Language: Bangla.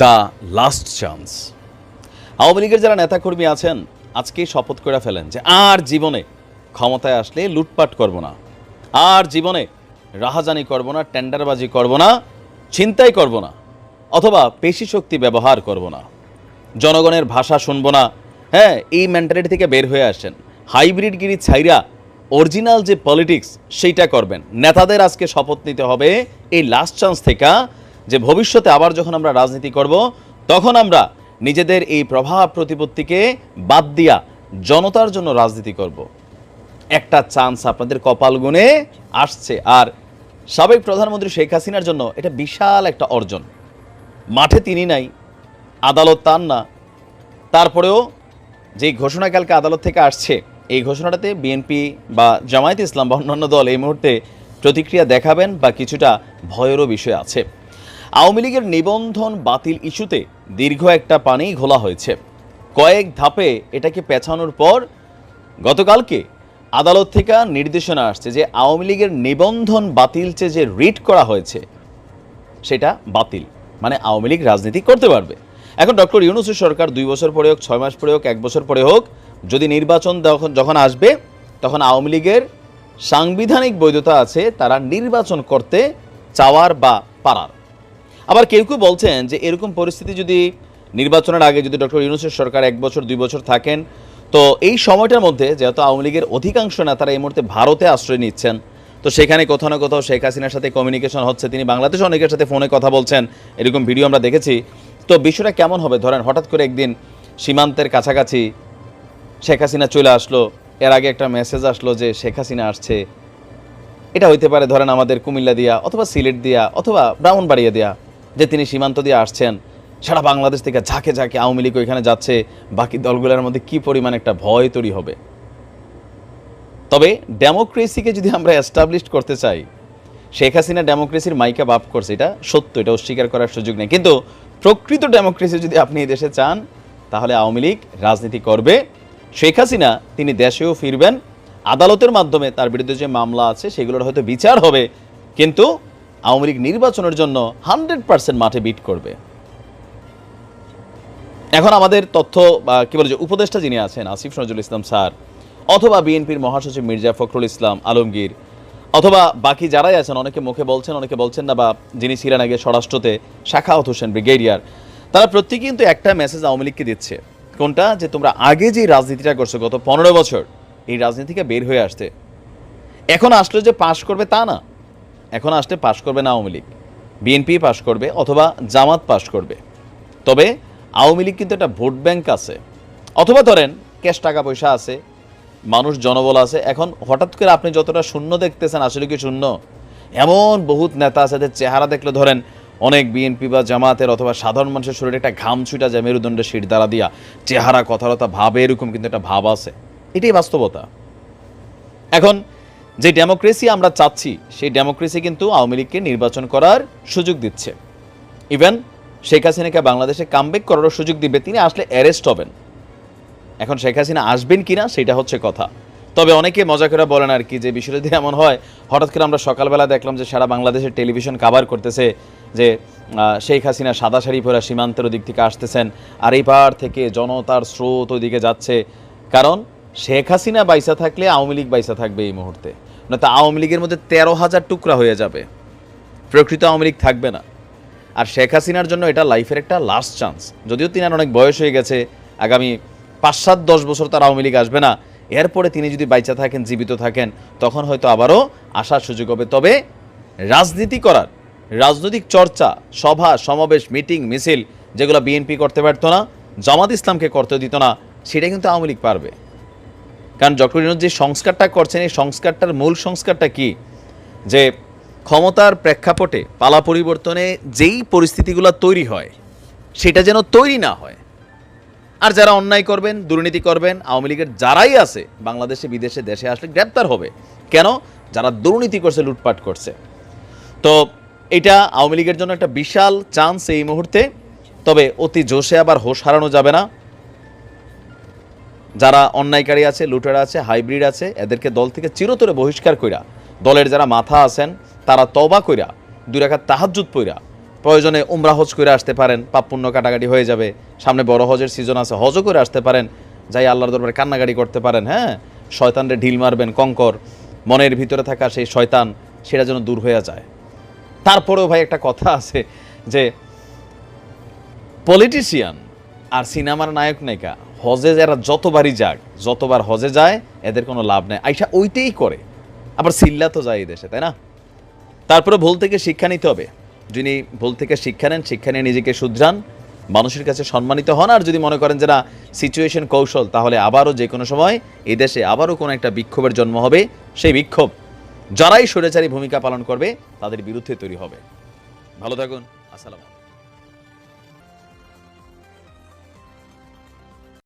The last chance. আওয়ামী লীগের যারা নেতাকর্মী আছেন আজকেই শপথ করে ফেলেন যে আর জীবনে ক্ষমতায় আসলে লুটপাট করব না। আর জীবনে রাহাজানি করব না, টেন্ডারবাজি করব না, ছিনতাই করব না, অথবা পেশি শক্তি ব্যবহার করব না। জনগণের ভাষা শুনব না। হ্যাঁ এই মেন্টালিটি থেকে বের হয়ে আসেন। হাইব্রিডগিরি ছাইরা অরিজিনাল যে পলিটিক্স সেইটা করবেন। নেতাদের আজকে শপথ নিতে হবে, এই লাস্ট চান্স থেকে যে ভবিষ্যতে আবার যখন আমরা রাজনীতি করব, তখন আমরা নিজেদের এই প্রভাব প্রতিপত্তিকে বাদ দিয়া জনতার জন্য রাজনীতি করব। একটা চান্স আপনাদের কপাল গুনে আসছে। আর সাবেক প্রধানমন্ত্রী শেখ হাসিনার জন্য এটা বিশাল একটা অর্জন। মাঠে তিনি নাই, আদালত তার না। তারপরেও যে ঘোষণা কালকে আদালত থেকে আসছে, এই ঘোষণাটাতে বিএনপি বা জামায়াত ইসলাম বা অন্যান্য দল এই মুহূর্তে প্রতিক্রিয়া দেখাবেন বা কিছুটা ভয়েরও বিষয় আছে। আওয়ামী লীগের নিবন্ধন বাতিল ইস্যুতে দীর্ঘ একটা পানি ঘোলা হয়েছে। কয়েক ধাপে এটাকে পেছানোর পর গতকালকে আদালত থেকে নির্দেশনা আসছে যে আওয়ামী লীগের নিবন্ধন বাতিল চেয়ে যে রিট করা হয়েছে, সেটা বাতিল। মানে আওয়ামী লীগ রাজনীতি করতে পারবে। এখন ডক্টর ইউনুসের সরকার দুই বছর পরে হোক, ছয় মাস পরে হোক, এক বছর পরে হোক, যদি নির্বাচন যখন আসবে, তখন আওয়ামী লীগের সাংবিধানিক বৈধতা আছে, তারা নির্বাচন করতে চাওয়ার বা পারার। আবার কেউ কেউ বলছেন যে এরকম পরিস্থিতি যদি নির্বাচনের আগে যদি ডক্টর ইউনুসের সরকার এক বছর, দুই বছর থাকেন, তো এই সময়টার মধ্যে যেহেতু আওয়ামী লীগের অধিকাংশ নেতারা এই মুহূর্তে ভারতে আশ্রয় নিচ্ছেন, তো সেখানে কোথাও না কোথাও শেখ হাসিনার সাথে কমিউনিকেশন হচ্ছে, তিনি বাংলাদেশে অনেকের সাথে ফোনে কথা বলছেন, এরকম ভিডিও আমরা দেখেছি। তো বিষয়টা কেমন হবে? ধরেন হঠাৎ করে একদিন সীমান্তের কাছাকাছি শেখ হাসিনা চলে আসলো, এর আগে একটা মেসেজ আসলো যে শেখ হাসিনা আসছে। এটা হইতে পারে ধরেন আমাদের কুমিল্লা দিয়া, অথবা সিলেট দিয়া, অথবা ব্রাহ্মণবাড়িয়া দিয়া। যে তিনি সীমান্ত দিয়ে আসছেন, সারা বাংলাদেশ থেকে ঝাঁকে ঝাঁকে আওয়ামী লীগ ওইখানে যাচ্ছে, বাকি দলগুলোর মধ্যে কি পরিমাণ একটা ভয় তৈরি হবে? তবে ডেমোক্রেসিকে যদি আমরা এস্টাবলিশ করতে চাই, শেখ হাসিনা ডেমোক্রেসির মাইকা বাপ করছে, এটা সত্য, এটা অস্বীকার করার সুযোগ নেই। কিন্তু প্রকৃত ডেমোক্রেসি যদি আপনি এই দেশে চান, তাহলে আওয়ামী লীগ রাজনীতি করবে। শেখ হাসিনা, তিনি দেশেও ফিরবেন, আদালতের মাধ্যমে তার বিরুদ্ধে যে মামলা আছে, সেগুলোর হয়তো বিচার হবে। কিন্তু আওয়ামী লীগ নির্বাচনের জন্য হান্ড্রেড পার্সেন্ট মাঠে বিট করবে। এখন আমাদের তথ্য কি বলে যে উপদেষ্টা যিনি আছেন, আসিফ নজরুল ইসলাম স্যার, অথবা বিএনপির মহাসচিব মির্জা ফখরুল ইসলাম আলমগীর, অথবা বাকি যারাই আছেন, অনেকে মুখে বলছেন, অনেকে বলছেন না, বা যিনি ছিলেন আগে স্বরাষ্ট্রতে শাখাওয়াত হোসেন ব্রিগেডিয়ার, তারা প্রত্যেকে কিন্তু একটা মেসেজ আওয়ামী লীগকে দিচ্ছে। কোনটা? যে তোমরা আগে যে রাজনীতিটা করছ, গত পনেরো বছর, এই রাজনীতিকে বের হয়ে আসতে। এখন আসলে যে পাশ করবে তা না। এখন আসলে পাশ করবে না আওয়ামী লীগ। বিএনপি পাশ করবে অথবা জামাত পাশ করবে। তবে আওয়ামী লীগ কিন্তু একটা ভোট ব্যাংক আছে। অথবা ধরেন, ক্যাশ টাকা পয়সা আছে, মানুষ জনবল আছে। এখন হঠাৎ করে আপনি যতটা শূন্য দেখতেছেন, আসলে কি শূন্য? এমন বহুত নেতা আছে যাদের চেহারা দেখলে ধরেন, অনেক বিএনপি বা জামাতের অথবা সাধারণ মানুষের শরীরে একটা ঘাম ছুটা যায়, মেরুদণ্ডের শির দ্বারা দিয়া। চেহারা কথারতা ভাবে এরকম কিন্তু একটা ভাব আছে। এটাই বাস্তবতা। এখন যে ডেমোক্রেসি আমরা চাচ্ছি, সেই ডেমোক্রেসি কিন্তু আওয়ামী লীগকে নির্বাচন করার সুযোগ দিচ্ছে। ইভেন শেখ হাসিনাকে বাংলাদেশে কামব্যাক করারও সুযোগ দিবে, তিনি আসলে অ্যারেস্ট হবেন। এখন শেখ হাসিনা আসবেন কিনা, সেটা হচ্ছে কথা। তবে অনেকে মজা করে বলেন আর কি, যে বিষয়টা যদি এমন হয়, হঠাৎ করে আমরা সকালবেলা দেখলাম যে সারা বাংলাদেশের টেলিভিশন কাভার করতেছে, যে শেখ হাসিনা সাদা শাড়ি পরা সীমান্তের দিক থেকে আসতেছেন, আর এই পার থেকে জনতার স্রোত ওইদিকে যাচ্ছে। কারণ শেখ হাসিনা বাইসা থাকলে আওয়ামী লীগ বাইসা থাকবে এই মুহূর্তে। নয়তো আওয়ামী লীগের মধ্যে তেরো হাজার টুকরা হয়ে যাবে। প্রকৃত আওয়ামী লীগ থাকবে না। আর শেখ হাসিনার জন্য এটা লাইফের একটা লাস্ট চান্স যদিও তিনার অনেক বয়স হয়ে গেছে, আগামী পাঁচ সাত দশ বছর তার আওয়ামী লীগ আসবে না। এরপরে তিনি যদি বাইচা থাকেন, জীবিত থাকেন, তখন হয়তো আবারও আসার সুযোগ হবে। তবে রাজনীতি করার, রাজনৈতিক চর্চা, সভা, সমাবেশ, মিটিং, মিছিল, যেগুলো বিএনপি করতে পারতো না, জামাত ইসলামকে করতে দিত না সেটা কিন্তু আওয়ামী লীগ পারবে। কারণ ডক্টর ইউনুস যে সংস্কারটা করছেন, এই সংস্কারটার মূল সংস্কারটা কি? যে ক্ষমতার প্রেক্ষাপটে পালা পরিবর্তনে যেই পরিস্থিতিগুলো তৈরি হয়, সেটা যেন তৈরি না হয়। আর যারা অন্যায় করবেন, দুর্নীতি করবেন, আওয়ামী লীগের যারাই আছে, বাংলাদেশে, বিদেশে, দেশে আসলে গ্রেপ্তার হবে। কেন? যারা দুর্নীতি করছে, লুটপাট করছে। তো এটা আওয়ামী লীগের জন্য একটা বিশাল চান্স এই মুহূর্তে। তবে অতি জোশে আবার হোশ হারানো যাবে না। যারা অন্যায়কারী আছে, লুটেরা আছে, হাইব্রিড আছে, এদেরকে দল থেকে চিরতরে বহিষ্কার কইরা, দলের যারা মাথা আছেন, তারা তবা কইরা, দুই রাখা তাহাজুত পইরা, প্রয়োজনে উমরা হজ করে আসতে পারেন, পাপ পুণ্য কাটাকাটি হয়ে যাবে, সামনে বড় হজের সিজন আছে, হজও করে আসতে পারেন, যাই আল্লাহর দরবারে কান্নাকাটি করতে পারেন হ্যাঁ? শয়তানরে ঢিল মারবেন, কঙ্কর, মনের ভিতরে থাকা সেই শয়তান, সেটা যেন দূর হয়ে যায়। তারপরেও ভাই একটা কথা আছে যে পলিটিশিয়ান আর সিনেমার নায়ক নায়িকা হজে যারা যতবারই যাক, যতবার হজে যায়, এদের কোনো লাভ নেই। আইসা ওইটাই করে। আবার সিল্লা তো যায় এই দেশে, তাই না? তারপরে ভুল থেকে শিক্ষা নিতে হবে। যিনি ভুল থেকে শিক্ষা নেন, শিক্ষা নিয়ে নিজেকে শুধরান, মানুষের কাছে সম্মানিত হন, আর যদি মনে করেন যে না সিচুয়েশন কৌশল, তাহলে আবারও যে কোনো সময় এই দেশে আবারও কোনো একটা বিক্ষোভের জন্ম হবে, সেই বিক্ষোভ। যারাই স্বৈরাচারী ভূমিকা পালন করবে, তাদের বিরুদ্ধে তৈরি হবে। ভালো থাকুন। আসসালাম